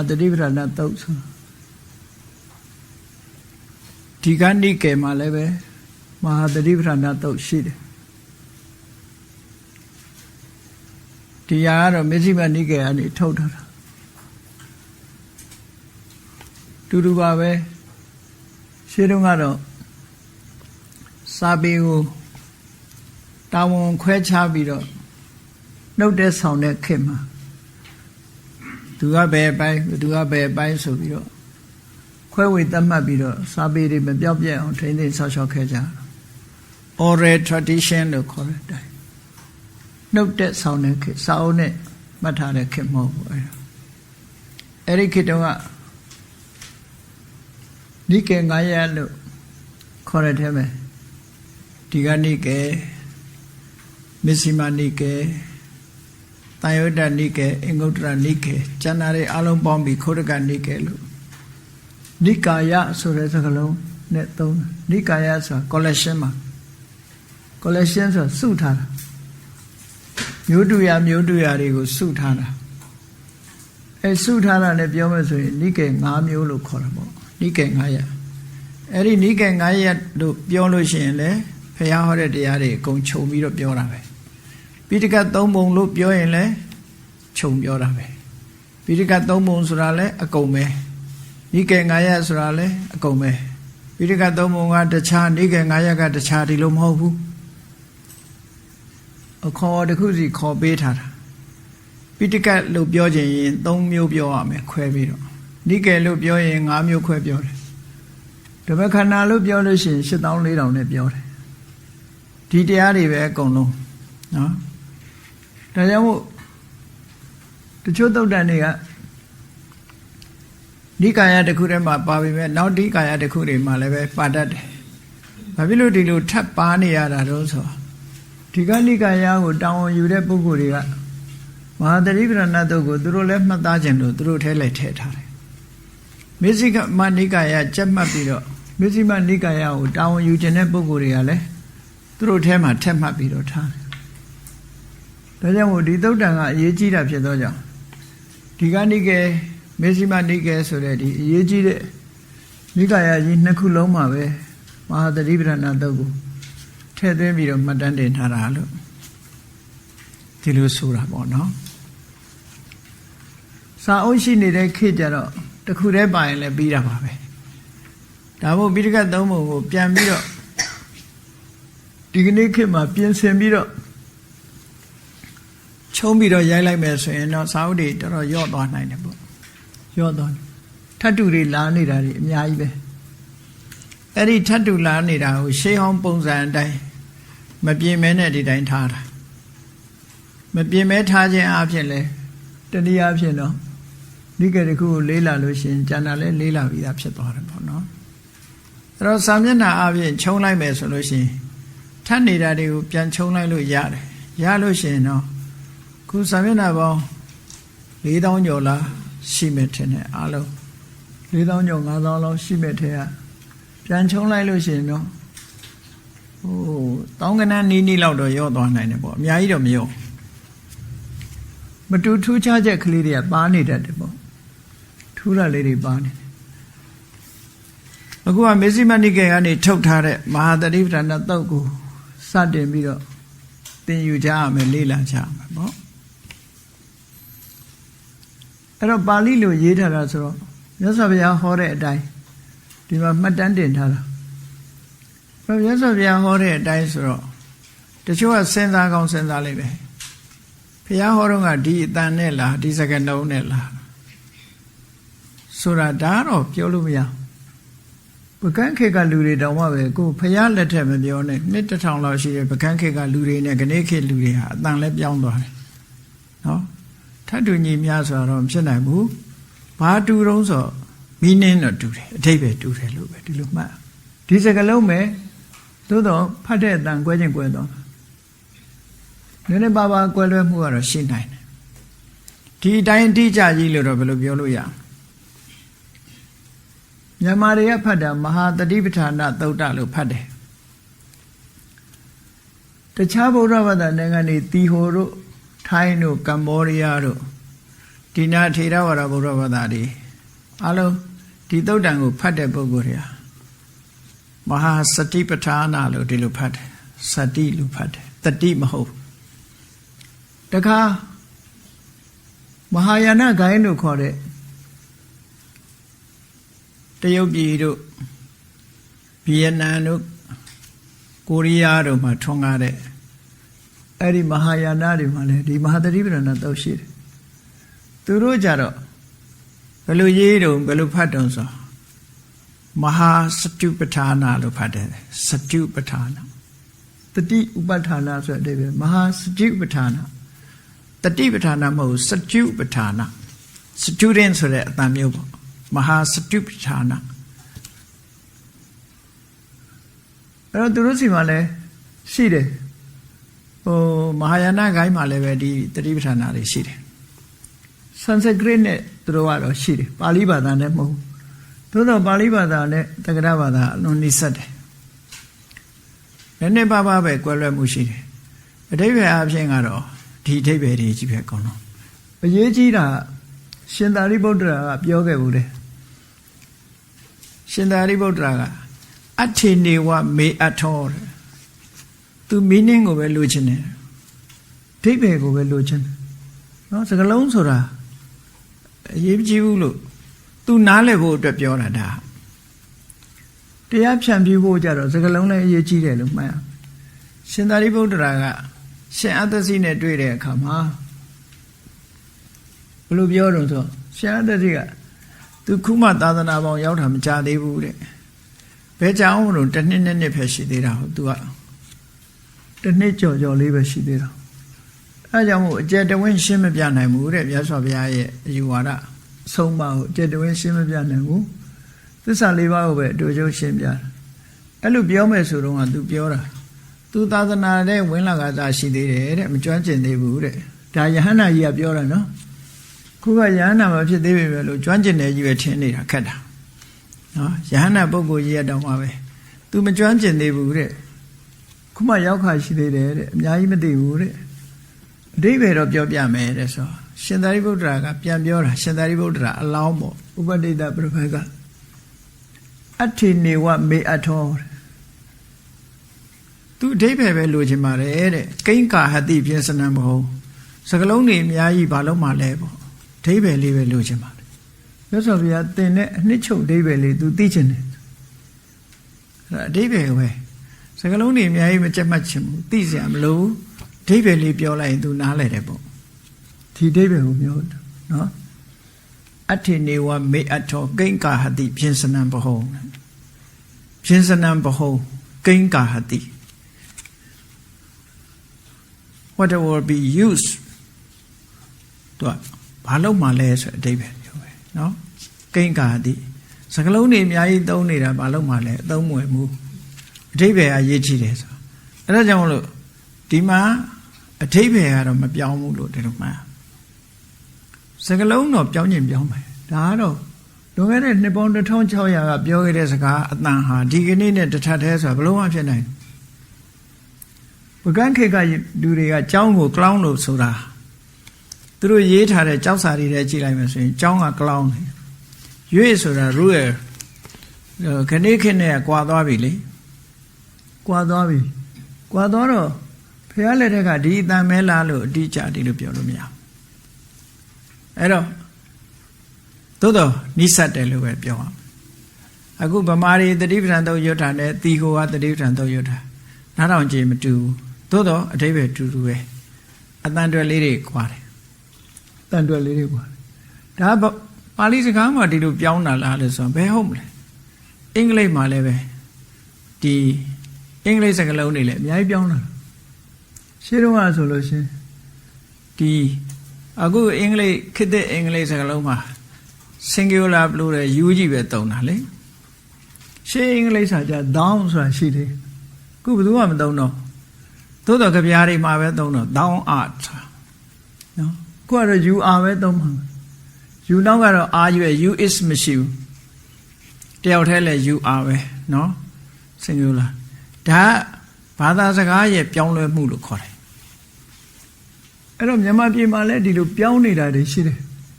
အတတိပဒနာတုတ်ဆိုဒီကနိကေမှာလည်းပဲမဟာတတိပဒနာတုတ်ရှိတယ်ဒီဟာကတော့မေဇိမနိကေကနေထုတ်ထားတာတူတူပါပဲရှင်းတော့ကတော့စာပေကိုတာဝန်ခွဲခြားပြီးတော့နှုတ်တဲ့ဆောင်တဲ့ခေတ်မှာ သူကဘယ်အပိုင်းသူကဘယ်အပိုင်းဆိုပြီးတော့ခွဲဝေသတ်မှတ်ပြီးတော့စာပေတွေမပြောက်ပြက်အောင်ထိန်းသိမ်းဆောက်ရှောက်ခဲ့ကြတာ oral tradition လို့ခေါ်တဲ့အတိုင်းနှုတ်တဲ့ဆောင်တဲ့ခေတ်စာအုပ်နဲ့မှတ်ထားတဲ့ခေတ်မဟုတ်ဘူးအဲ့ဒါအဲ့ဒီခေတ်တုန်းကနိကေ9ရက်လို့ခေါ်ရတဲ့မယ်ဒီကနိကေမစ္စည်းမနိကေ တန်ယုဒ္ဓနိကေအင်္ဂုတ္တရနိကေကျန်တာတွေအလုံးပေါင်းပြီးခိုးတကနိကေလို့နိကာယဆိုတဲ့စကားလုံးနဲ့သုံးတယ်နိကာယဆိုတာ collection မှာ collection ဆိုတာစုထားတာမျိုးတူရမျိုးတူရတွေကိုစုထားတာအဲစုထားတာနဲ့ပြောမယ်ဆိုရင်နိကေ5မျိုးလို့ခေါ်တာပေါ့နိကေ9ရက်အဲ့ဒီနိကေ9ရက်လို့ပြောလို့ရှိရင်လေဖះဟောတဲ့တရားတွေအကုန်ခြုံပြီးတော့ပြောတာပဲ ပိဋကတ်၃ပုံလို့ပြောရင်လည်းခြုံပြောတာပဲပိဋကတ်၃ပုံဆိုတာလည်းအကုန်ပဲနိကေ9ရက်ဆိုတာလည်းအကုန်ပဲပိဋကတ်၃ပုံကတခြားနိကေ9ရက်ကတခြားဒီလိုမဟုတ်ဘူးအခေါ်တစ်ခုစီခေါ်ပေးထားတာပိဋကတ်လို့ပြောခြင်းရင်၃မျိုးပြောရမယ်ခွဲပြီးတော့နိကေလို့ပြောရင်၅မျိုးခွဲပြောတယ်ဓမ္မခန္ဓာလို့ပြောလို့ရှိရင်8400နဲ့ပြောတယ်ဒီတရားတွေပဲအကုန်လုံးနော် ဒါကြောင့်မို့တချို့သုတ်တန်တွေကဒီကာယတစ်ခုထဲမှာပါပြီမဲ့နောက်ဒီကာယတစ်ခုတွေမှာလည်းပဲပါတတ်တယ်။ဘာဖြစ်လို့ဒီလိုထပ်ပါနေရတာတော့ဆိုဒီကနိကာယကိုတောင်းဝန်ယူတဲ့ပုဂ္ဂိုလ်တွေကမဟာတရိပရဏတ်တို့ကိုသူတို့လည်းမှတ်သားခြင်းလို့သူတို့ထဲလိုက်ထည့်ထားတယ်။မေဇိကမနိကာယကြက်မှတ်ပြီးတော့မေဇိမနိကာယကိုတောင်းဝန်ယူခြင်းတဲ့ပုဂ္ဂိုလ်တွေကလည်းသူတို့ထဲမှာထက်မှတ်ပြီးတော့ထားတယ်။ ဒါကြောင့်မို့ဒီသုတ်တန်ကအရေးကြီးတာဖြစ်သောကြောင့်ဒီကနိကေမေဇိမနိကေဆိုတဲ့ဒီအရေးကြီးတဲ့နိကာယကြီးနှစ်ခုလုံးမှာပဲမဟာတတိပဒနာတုတ်ကိုထည့်သွင်းပြီးတော့မှတ်တမ်းတင်ထားတာလို့ဒီလိုဆိုတာပေါ့နော်စာအုပ်ရှိနေတဲ့ခေတ်ကြတော့တခုတည်းပါရင်လည်းပြီးတာပါပဲဒါမို့ပိဋကတ်သုံးပုံကိုပြန်ပြီးတော့ဒီကနေ့ခေတ်မှာပြင်ဆင်ပြီးတော့ ချုံးပြီးတော့ရိုက်လိုက်မယ်ဆိုရင်တော့စာအုပ်တွေတော်တော်ယော့သွားနိုင်တယ်ပေါ့ယော့သွားတယ်ထတ်တူတွေလာနေတာတွေအများကြီးပဲအဲ့ဒီထတ်တူလာနေတာကိုရှေးဟောင်းပုံစံအတိုင်းမပြင်းမဲနဲ့ဒီတိုင်းထားတာမပြင်းမဲထားခြင်းအဖြစ်လဲတနည်းအားဖြင့်တော့ဒီကဲတခုကိုလေးလာလို့ရှိရင်ကျန်တာလဲလေးလာပြီးသားဖြစ်သွားတယ်ပေါ့နော်အဲ့တော့စာမျက်နှာအပြင်ခြုံလိုက်မယ်ဆိုလို့ရှိရင်ထပ်နေတာတွေကိုပြန်ခြုံလိုက်လို့ရတယ်ရလို့ရှိရင်တော့ ခုစာမျက်နှာပေါင်း4000ကျော်လားရှိမယ်ထင်တယ်အားလုံး4000ကျော်5000လောက်ရှိမယ်ထဲကပြန်ခြုံလိုက်လို့ရှိရင်တော့ဟိုတောင်းကနန်းနီးနီးလောက်တော့ရော့သွားနိုင်တယ်ပေါ့အများကြီးတော့မရော့မတူထူးခြားချက်ကလေးတွေကပါနေတတ်တယ်ပေါ့ထူးတာလေးတွေပါနေတယ်အခုကမေဇိမနိကေကနေထုတ်ထားတဲ့မဟာတတိပဌာနတုတ်ကိုစတင်ပြီးတော့သင်ယူကြရမယ်လေ့လာကြရမယ်ပေါ့ အဲ့တော့ပါဠိလိုရေးထားတာဆိုတော့မြတ်စွာဘုရားဟောတဲ့အတိုင်းဒီမှာမှတ်တမ်းတင်ထားတာမြတ်စွာဘုရားဟောတဲ့အတိုင်းဆိုတော့တချို့ကစဉ်းစားကောင်းစဉ်းစားလိုက်ပဲဘုရားဟောတော့ကဒီအတန်နဲ့လားဒီစကားလုံးနဲ့လားဆိုတာဒါတော့ပြောလို့မရပကန်းခေတ်ကလူတွေတောင်မှပဲကိုဘုရားလက်ထက်မပြောနဲ့နှစ်တစ်ထောင်လောက်ရှိတဲ့ပကန်းခေတ်ကလူတွေနဲ့ခဏခေတ်လူတွေဟာအတန်လည်းပြောင်းသွားတယ်နော် ထတ်တူညီများဆိုတော့မဖြစ်နိုင်ဘူးဘာတူတုံးဆိုမီးနှင်းတော့တူတယ်အထိပ္ပယ်တူတယ်လို့ပဲဒီလိုမှတ်ဒီစကလုံးပဲသို့တော့ဖတ်တဲ့အတန်ကွဲခြင်းကွဲတော့နည်းနည်းပါးပါးကွဲလွဲမှုကတော့ရှိနိုင်တယ်ဒီအတိုင်းအတိအကျကြီးလို့တော့ဘယ်လိုပြောလို့ရမြန်မာတွေကဖတ်တာမဟာတတိပဋ္ဌာနသုတ်တလို့ဖတ်တယ်တခြားဗုဒ္ဓဘာသာနိုင်ငံတွေတီဟိုတို့ ထိုင်းတို့ကမ္ဘောဒီးယားတို့ဒဒီနာထေရဝါဒဘုရားဘာသာတွေအလုံးဒီသုတ်တံကိုဖတ်တဲ့ပုဂ္ဂိုလ်တွေကမဟာစတိပဋ္ဌာနာလို့ဒီလိုဖတ်တယ်စတိလို့ဖတ်တယ်တတိမဟုတ်တခါမဟာယာနဂိုင်းတို့ခေါ်တဲ့တရုတ်ပြည်တို့ဗီယက်နမ်တို့ကိုရီးယားတို့မှာထွန်းကားတဲ့ အဲ့ဒီမဟာယာနတွေမှာလည်းဒီမဟာသတိပဋ္ဌာန်တောက်ရှိတယ်သူတို့ကြတော့ဘယ်လိုရေးတုံဘယ်လိုဖတ်တုံဆိုမဟာစတုပဋ္ဌာနာလို့ဖတ်တယ်စတုပဋ္ဌာနာတတိဥပဋ္ဌာနာဆိုတဲ့အဓိပ္ပာယ်မဟာစတုပဋ္ဌာနာတတိပဋ္ဌာနာမဟုတ်စတုပဋ္ဌာနာ student ဆိုတဲ့အတန်မျိုးပေါ့မဟာစတုပဋ္ဌာနာအဲ့တော့သူတို့စီမှာလည်းရှိတယ် ဟိုမဟာယာနဂိုင်းမှာလည်းပဲဒီတတိပဋ္ဌာနာတွေရှိတယ် Sanskrit နဲ့သူတို့ကတော့ရှိတယ်ပါဠိဘာသာနဲ့မဟုတ်သို့တော့ပါဠိဘာသာနဲ့တက္ကရာဘာသာအလွန်နှိစက်တယ်နည်းနည်းပါးပါးပဲကွဲလွဲမှုရှိတယ်အတိပ္ပယ်အဖြစ်ကတော့ဒီအတိပ္ပယ်တွေကြီးပဲကောင်းတော့အရေးကြီးတာရှင်သာရိပုတ္တရာကပြောခဲ့ဘူးတယ်ရှင်သာရိပုတ္တရာကအထေနေဝမေအထောတဲ့ သူ meaning ကိုပဲလိုချင်တယ်အတိပ္ပယ်ကိုပဲလိုချင်တယ်နော်စကလုံးဆိုတာအရေးကြီးဘူးလို့သူနားလည်ဖို့အတွက်ပြောတာဒါတရားဖြန့်ပြဖို့ကြတော့စကလုံးလည်းအရေးကြီးတယ်လို့မှတ်ရရှင်သာရိပုတ္တရာကရှင်အတ္တစီနဲ့တွေ့တဲ့အခါမှာဘယ်လိုပြောတော့ဆိုရှင်အတ္တစီကသူခုမှသာသနာပေါင်းရောက်တာမကြသေးဘူးတဲ့ဘယ်ကြောင်မလို့တစ်နှစ်နဲ့နှစ်ပဲရှိသေးတာဟုတ်သူက တစ်နှစ်ကြော်ကြော်လေးပဲရှိသေးတာအဲကြောင့်မို့အကျယ်တဝင်းရှင်းမပြနိုင်ဘူးတဲ့မြတ်စွာဘုရားရဲ့အယူဝါဒအဆုံးမကိုအကျယ်တဝင်းရှင်းမပြနိုင်ဘူးသစ္စာလေးပါးကိုပဲအတူတူရှင်းပြတာအဲ့လိုပြောမယ်ဆိုတော့ကသူပြောတာသူသာသနာတဲ့ဝင်လာကသာရှိသေးတယ်တဲ့မကျွမ်းကျင်သေးဘူးတဲ့ဒါယဟန္တာကြီးကပြောတာနော်ခုကယဟန္တာမဖြစ်သေးပေမဲ့လို့ကျွမ်းကျင်တယ်ကြီးပဲထင်နေတာခက်တာနော်ယဟန္တာပုဂ္ဂိုလ်ကြီးရတော့မှာပဲသူမကျွမ်းကျင်သေးဘူးတဲ့ ခုမှရောက်ခါရှိသေးတယ်တဲ့အများကြီးမသိဘူးတဲ့အဓိပ္ပာယ်တော့ပြောပြမယ်တဲ့ဆိုရှင်သာရိပုတ္တရာကပြန်ပြောတာရှင်သာရိပုတ္တရာအလောင်းပေါ့ဥပဒိတပြဖက်ကအဋ္ဌိနေဝမေအထောသူအဓိပ္ပာယ်ပဲလိုချင်ပါတယ်တဲ့ကိဉ္ကာဟတိပြင်စနံမဟုတ်စကလုံးတွေအများကြီးဘာလို့မှလဲပေါ့အဓိပ္ပာယ်လေးပဲလိုချင်ပါတယ်မြတ်စွာဘုရားသင်တဲ့အနှစ်ချုပ်အဓိပ္ပာယ်လေး तू သိချင်တယ်အဲ့အဓိပ္ပာယ်ပဲ စကလုံးတွေအများကြီးမကြက်မှတ်ချင်ဘူးသိစရာမလိုဘူးအဓိပ္ပာယ်လေးပြောလိုက်ရင် तू နားလဲတယ်ပေါ့ဒီအဓိပ္ပာယ်ကိုပြောတာနော်အဋ္ဌိနေဝမေအထောကိဉ္ကာဟတိပြင်စနံဘဟုံပြင်စနံဘဟုံကိဉ္ကာဟတိ what will be used တော့ဘာလို့မှလဲဆိုအဓိပ္ပာယ်ပြောပဲเนาะကိဉ္ကာတိစကလုံးတွေအများကြီးသုံးနေတာဘာလို့မှလဲအသုံးမဝင်ဘူး အဓိပ္ပာယ်အရေးကြီးတယ်ဆိုအဲ့ဒါကြောင့်မလို့ဒီမှာအဓိပ္ပာယ်ကတော့မပြောင်းဘူးလို့ဒီလိုမှန်စကလုံးတော့ပြောင်းကျင်ပြောင်းမယ်ဒါကတော့လွန်ခဲ့တဲ့နှစ်ပေါင်း1600ကပြောခဲ့တဲ့စကားအတန်ဟာဒီကနေ့နဲ့တထပ်သေးဆိုတာဘလို့မှဖြစ်နိုင်ပကန်းခေတ်ကလူတွေကကြောင်းကိုကလောင်းလို့ဆိုတာသူတို့ရေးထားတဲ့ကြောက်စာတွေထဲကြည့်လိုက်မယ်ဆိုရင်ကြောင်းကကလောင်းတယ်ရွေ့ဆိုတာရူရယ်ခဏခေတ်နဲ့ကွာသွားပြီလေ ကွာသွားပြီကွာသွားတော့ဖះလက်ထက်ကဒီအတန်မဲလားလို့အတိအကျဒီလိုပြောလို့မရဘူးအဲ့တော့သို့တော့နိစ္စတယ်လို့ပဲပြောအောင်အခုဗမာရီတတိပဌံသုံးရွတ်တာနဲ့တီကိုကတတိပဌံသုံးရွတ်တာနားထောင်ကြည့်မတူဘူးသို့တော့အတိပ္ပယ်တူတူပဲအတန်တွယ်လေးတွေကွာတယ်တန်တွယ်လေးတွေကွာတယ်ဒါပါဠိစကားမှာဒီလိုပြောင်းတာလားလို့ဆိုတော့ဘယ်ဟုတ်မလဲအင်္ဂလိပ်မှာလည်းပဲဒီ အင်္ဂလိပ်စကားလုံးတွေလည်းအများကြီးပြောင်းလာရှင်းတော့ဆိုလို့ရှင်ဒီအခုအင်္ဂလိပ်ခေတ်တဲ့အင်္ဂလိပ်စကားလုံးမှာ singular လို့တဲ့ u ကြီးပဲတုံးတာလေရှေးအင်္ဂလိပ်စာကြ down ဆိုတာရှိတယ်ခုဘယ်သူမှမတုံးတော့သို့တော်ကြပြားတွေမှာပဲတုံးတော့ down art နော်ခုကတော့ you are ပဲတုံးမှာ you နောက်ကတော့ are ရွယ် you is မရှိဘူးတယောက်တည်းလဲ you are ပဲနော် singular ဒါဘာသာစကားရဲ့ပြောင်းလဲမှုလို့ခေါ်တယ်အဲ့တော့မြန်မာပြည်မှာလည်းဒီလိုပြောင်းနေတာတွေရှိတယ်